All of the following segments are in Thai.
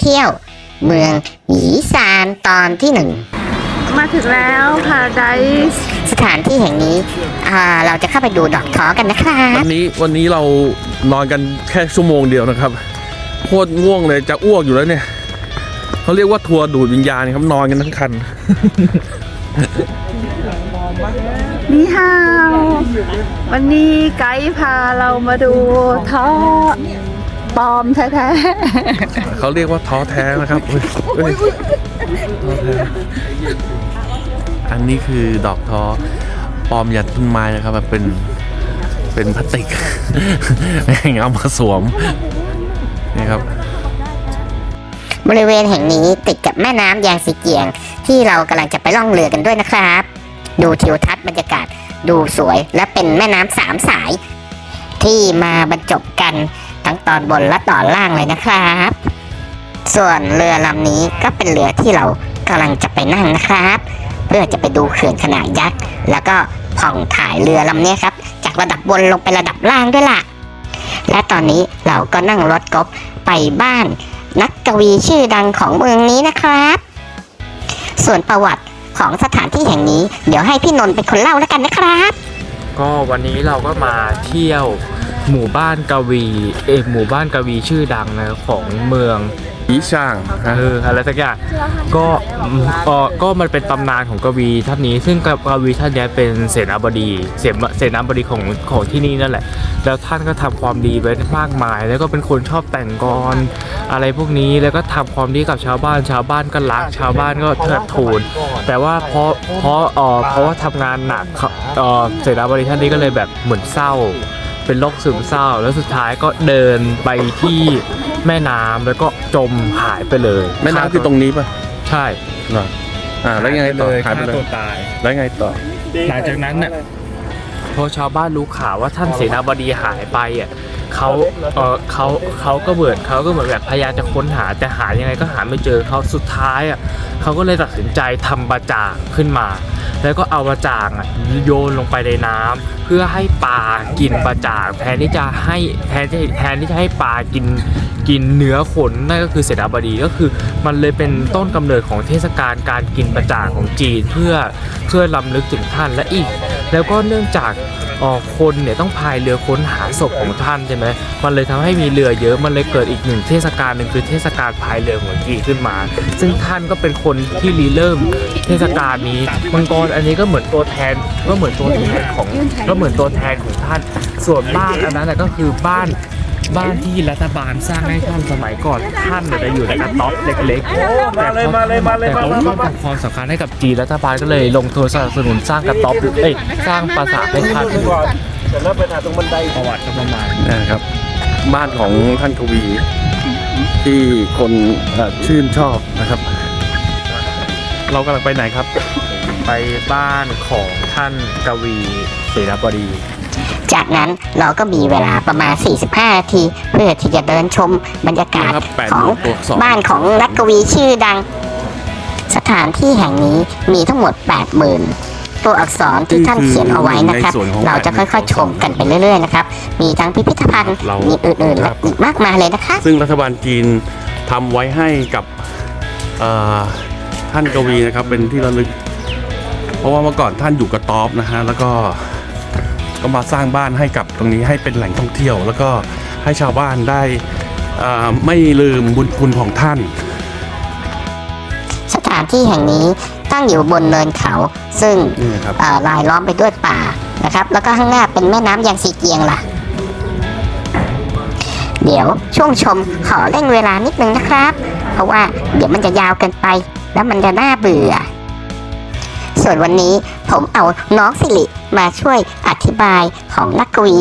เที่ยว เมืองหยีซานตอนที่หนึ่งมาถึงแล้วพาไดส์สถานที่แห่งนี้อ่าเราจะเข้าไปดูดอกท้อกันนะครับวันนี้วันนี้เรานอนกันแค่ชั่วโมงเดียวนะครับโคตรง่วงเลยจะอ้วกอยู่แล้วเนี่ยเขาเรียกว่าทัวร์ดูดวิญญาณครับนอนกันทั้งคัน นี่ฮาว วันนี้ไกด์พาเรามาดูท่อ ปลอมแท้เขาเรียกว่าท้อแท้นะครับเฮ้ยเฮ้ยท้อแท้อันนี้คือดอกท้อปลอมยันต้นไม้นะครับมันเป็นเป็นพลาสติก แม่งเอามาสวมนี่ครับ บริเวณแห่งนี้ติดกับแม่น้ำยางสีเกียง ที่เรากำลังจะไปล่องเรือกันด้วยนะครับ ดูทิวทัศน์บรรยากาศดูสวยและเป็นแม่น้ำสามสาย ที่มาบรรจบกัน ทั้งตอนบนและตอนล่างเลยนะครับ ส่วนเรือลำนี้ก็เป็นเรือที่เรากำลังจะไปนั่งนะครับ เพื่อจะไปดูเขื่อนขนาดยักษ์แล้วก็ผ่องถ่ายเรือลำนี้ครับ จากระดับบนลงไประดับล่างด้วยล่ะ และตอนนี้เราก็นั่งรถกอล์ฟไปบ้าน นักกวีชื่อดังของเมืองนี้นะครับ ส่วนประวัติของสถานที่แห่งนี้ เดี๋ยวให้พี่นนท์เป็นคนเล่าแล้วกันนะครับ ก็วันนี้เราก็มาเที่ยว หมู่บ้านกวีเอกหมู่บ้านกวีชื่อดังนะของเมืองอีช่างนะเอออะไรสักอย่างก็อืมเออก็มันเป็นตำนานของกวีท่านนี้ ซึ่งกวีท่านเนี้ยเป็นเสนาบดีเสนาเสนาบดีของของที่นี่นั่นแหละ แล้วท่านก็ทำความดีไว้มากมาย แล้วก็เป็นคนชอบแต่งกรอะไรพวกนี้แล้วก็ทำความดีกับชาวบ้านชาวบ้านก็รักชาวบ้านก็เทิดทูน แต่ว่าเพราะเพราะเออเพราะว่าทำงานหนักเขาเออเสนาบดีท่านนี้ก็เลยแบบเหมือนเศร้า เป็นโรคซึมเศร้า แล้วสุดท้ายก็เดินไปที่แม่น้ำแล้วก็จมหายไปเลยแม่น้ำคือตรงนี้ป่ะใช่เหรออ่าแล้วยังไงต่อหายไปฆ่าเลตัวยตาย แล้วยังไงต่อ หลังจากนั้นน่ะ พอชาวบ้านรู้ข่าวว่าท่านเสนาบดีหายไปอะเขาเออเขาเขาก็เหมือนเขาก็เหมือนแบบพยายามจะค้นหาแต่หายังไงก็หาไม่เจอเขาสุดท้ายอะเขาก็เลยตัดสินใจทำบาจ่างขึ้นมา แล้วก็เอาบาจ่างโยนลงไปในน้ำเพื่อให้ปลากินบาจ่าง แทนที่จะให้แทนที่แทนที่จะให้ปลากินกินเนื้อขนนั่นก็คือเสนาบดีก็คือ มันเลยเป็นต้นกำเนิดของเทศกาลการกินประจ่างของจีนเพื่อเพื่อลำลึกถึงท่านและอีก แล้วก็เนื่องจากอ่อคนเนี่ยต้องพายเรือค้นหาศพของท่านใช่ไหมมันเลยทำให้มีเรือเยอะมันเลยเกิดอีกหนึ่งเทศกาลหนึ่งคือเทศกาลพายเรือของจีนขึ้นมา ซึ่งท่านก็เป็นคนที่รีเริ่มเทศกาลนี้มังกรอันนี้ก็เหมือนตัวแทนก็เหมือนตัวแทนของก็เหมือนตัวแทนของท่าน ส่วนบ้านอันนั้นน่ะก็คือบ้านบ้านที่รัฐบาลสร้างให้ท่านสมัยก่อนท่านเนี่ยจะอยู่ในกระต๊อบเล็กๆมาเลยมาเลยมาเลยแต่มาเขาเลยต้องการความสำคัญให้กับจีนรัฐบาลก็เลยลงทุนสนับสนุนสร้างกระต๊อบเอ้ยสร้างปราสาทให้ท่านจะเริ่มไปถ่ายตรงบันไดประวัติก็ประมาณนะครับ บ้านของท่านกวีที่คนเอ่อชื่นชอบนะครับ เรากำลังไปไหนครับ ไปบ้านของท่านกวีเสนาบดี จากนั้นเราก็มีเวลาประมาณ 45 นาที เพื่อที่จะเดินชมบรรยากาศครับแปดของบวกบวกสอง บ้านของนักกวีชื่อดัง สถานที่แห่งนี้มีทั้งหมด 80,000 ตัวอักษรที่ท่านเขียนเอาไว้นะครับในส่วนของเราจะค่อยๆ ชมกันไปเรื่อยๆนะครับ มีทั้งพิพิธภัณฑ์ เรามีอื่นๆ ครัและบ อีกมากมายเลยนะคะ ซึ่งรัฐบาลจีนทำไว้ให้กับเอ่อท่านกวีนะครับ เป็นที่ระลึก เพราะว่าเมื่อก่อนท่านอยู่กระต๊อบนะฮะแล้วก็ก็มาสร้างบ้านให้กับตรงนี้ให้เป็นแหล่งท่องเที่ยว แล้วก็ให้ชาวบ้านได้เอ่อไม่ลืมบุญคุณของท่าน สถานที่แห่งนี้ตั้งอยู่บนเนินเขา ซึ่งนี่นะครับเอ่อลายล้อมไปด้วยป่านะครับ แล้วก็ข้างหน้าเป็นแม่น้ำยางสีเกียงล่ะ เดี๋ยวช่วงชมขอเร่งเวลานิดนึงนะครับ เพราะว่าเดี๋ยวมันจะยาวเกินไป แล้วมันจะน่าเบื่อ ส่วนวันนี้ผมเอาน้องสิริมาช่วยอธิบายของนักกวี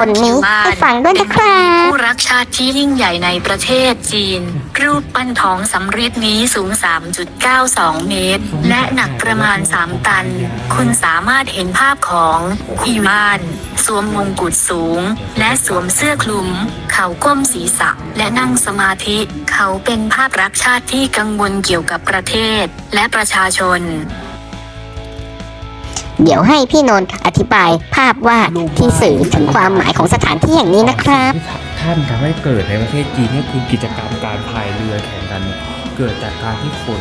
คนนี้ให้ฟังด้วยนะครับผู้รักชาติที่ยิ่งใหญ่ในประเทศจีน รูปปั้นทองสำริดนี้สูง 3.92 เมตร และหนักประมาณ 3 ตัน คุณสามารถเห็นภาพของอีมานสวมมงกุฎสูง และสวมเสื้อคลุม เขาก้มศีรษะและนั่งสมาธิ เขาเป็นภาพรักชาติที่กังวลเกี่ยวกับประเทศและประชาชน เดี๋ยวให้พี่นนท์อธิบายภาพวาดที่สื่อถึงความหมายของสถานที่แห่งนี้นะครับ ท่านทำให้เกิดในประเทศจีนก็คือกิจกรรมการพายเรือแข่งกันเนี่ยเกิดจากการที่คน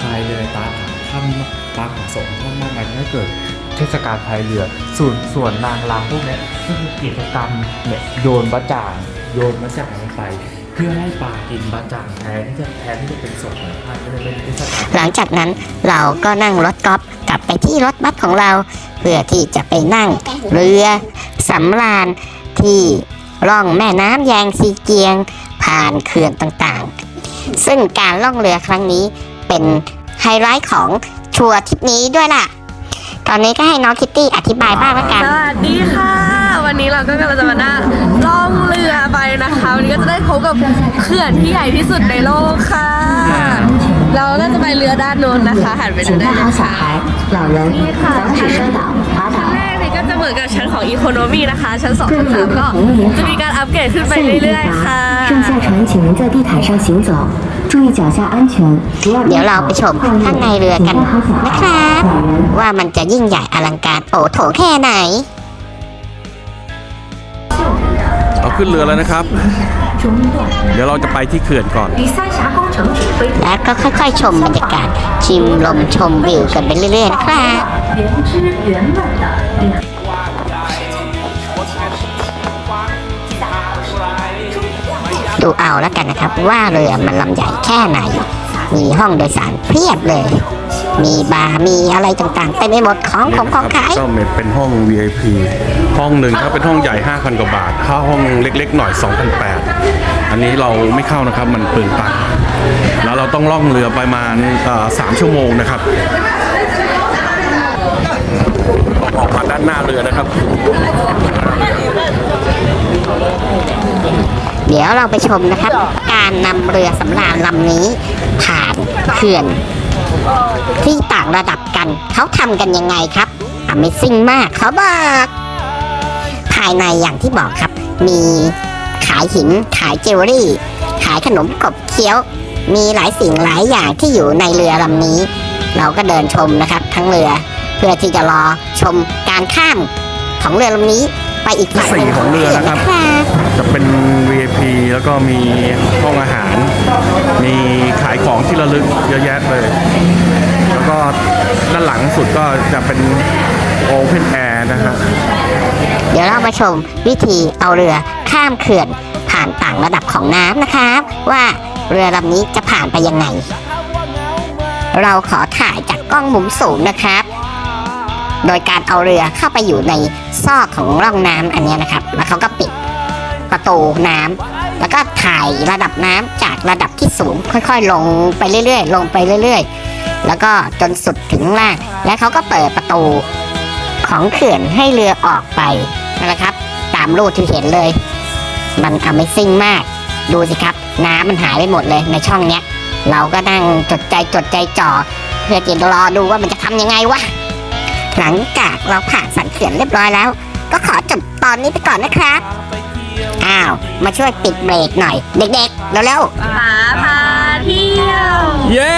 พายเรือตามหาถ้ำตามหาสมถ้ำมากมายทำให้เกิดเทศกาลพายเรือ ส่วนส่วนนางรำพวกเนี้ยก็คือกิจกรรมเนี่ยโยนบะจ่างโยนบะจ่างลงไป พื่อให้ปลากินบะจ่างแทนที่จะแทนที่จะเป็นศพของท่านก็เลยเป็นเทศกาลหลังจากนั้นเราก็นั่งรถกอล์ฟกลับไปที่รถบัสของเรา เพื่อที่จะไปนั่งเรือสำราญที่ร่องแม่น้ำแยงซีเกียง ผ่านเขื่อนต่างๆ ซึ่งการล่องเรือครั้งนี้เป็นไฮไลท์ของทัวร์ทริปนี้ด้วยล่ะ ตอนนี้ก็ให้น้องคิตตี้อธิบายบ้างละกัน สวัสดีค่ะ วันนี้เราก็กำลังจะมานั่งล่องเรือ กับเขื่อนที่ใหญ่ที่สุดในโลกค่ะ เราก็จะไปเรือด้านโน้นนะคะหันไปดูได้เลยค่ะนี่ค่ะชั้นแรกเนี่ยก็จะเหมือนกับชั้นของอีโคโนมีนะคะ ชั้นสองสามก็จะมีการอัปเกรดขึ้นไปเรื่อยๆค่ะเดี๋ยวเราไปชมข้างในเรือกันนะครับว่ามันจะยิ่งใหญ่อลังการโอโถแค่ไหน เอาขึ้นเรือแล้วนะครับ เดี๋ยวเราจะไปที่เขื่อนก่อน แล้วก็ค่อยๆ ชมบรรยากาศ ชิมลมชมวิวกันไปเรื่อยๆนะครับดูเอาแล้วกันนะครับว่าเรือมันลำใหญ่แค่ไหน มีห้องโดยสารเพียบเลย มีบาร์มีอะไรต่างๆเต็มไปหมดของผมของขายก็เป็นห้อง VIP ห้องหนึ่งถ้าเป็นห้องใหญ่ 5,000 กว่าบาทถ้าห้องเล็กๆหน่อย 2,800 อันนี้เราไม่เข้านะครับมันเปลืองตังค์แล้วเราต้องล่องเรือประมาณเอ่อสามชั่วโมงนะครับออกมาด้านหน้าเรือนะครับ เดี๋ยวเราไปชมนะครับ การนำเรือสำราญลำนี้ผ่านเขื่อน ที่ต่างระดับกันเขาทำกันยังไงครับ Amazing มากเขาบอก ภายในอย่างที่บอกครับ มีขายหินขายเจวเวลรี่ ขายขนมกบเคี้ยว มีหลายสิ่งหลายอย่างที่อยู่ในเรือลำนี้ เราก็เดินชมนะครับ ทั้งเรือ เพื่อที่จะรอชมการข้ามของเรือลำนี้ ไปอีกฝั่งหนึ่สีของเรือนะครับ จะเป็น VIP แล้วก็มีห้องอาหาร มีขายของที่ระลึกเยอะแยะเลย แล้วก็ด้านหลังสุดก็จะเป็น Open Air นะฮะเดี๋ยวเรามาชมวิธีเอาเรือข้ามเขื่อนผ่านต่างระดับของน้ำนะครับ ว่าเรือลำนี้จะผ่านไปยังไง เราขอถ่ายจากกล้องมุมสูงนะครับ โดยการเอาเรือเข้าไปอยู่ในซอกของร่องน้ำอันนี้นะครับ แล้วเขาก็ปิดประตูน้ำแล้วก็ถ่ายระดับน้ำจากระดับที่สูงค่อยๆ ลงไปเรื่อยๆ ลงไปเรื่อย ๆ แล้วก็จนสุดถึงล่าง แล้วเขาก็เปิดประตูของเขื่อนให้เรือออกไปนั่นแหละครับ ตามรูปที่เห็นเลย มัน Amazing มาก ดูสิครับ น้ำมันหายไปหมดเลยในช่องเนี้ย เราก็นั่งจดใจจดใจจ่อเพื่อจะรอดูว่ามันจะทำยังไงวะ หลังจากเราผ่านสันเขื่อนเรียบร้อยแล้ว ก็ขอจบตอนนี้ไปก่อนนะครับ อ้าว มาช่วยปิดเบรกหน่อย เด็กๆ เร็วป๋าพาเที่ยว เย้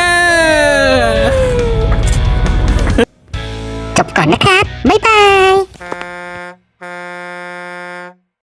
จบก่อนนะครับ บ๊ายบาย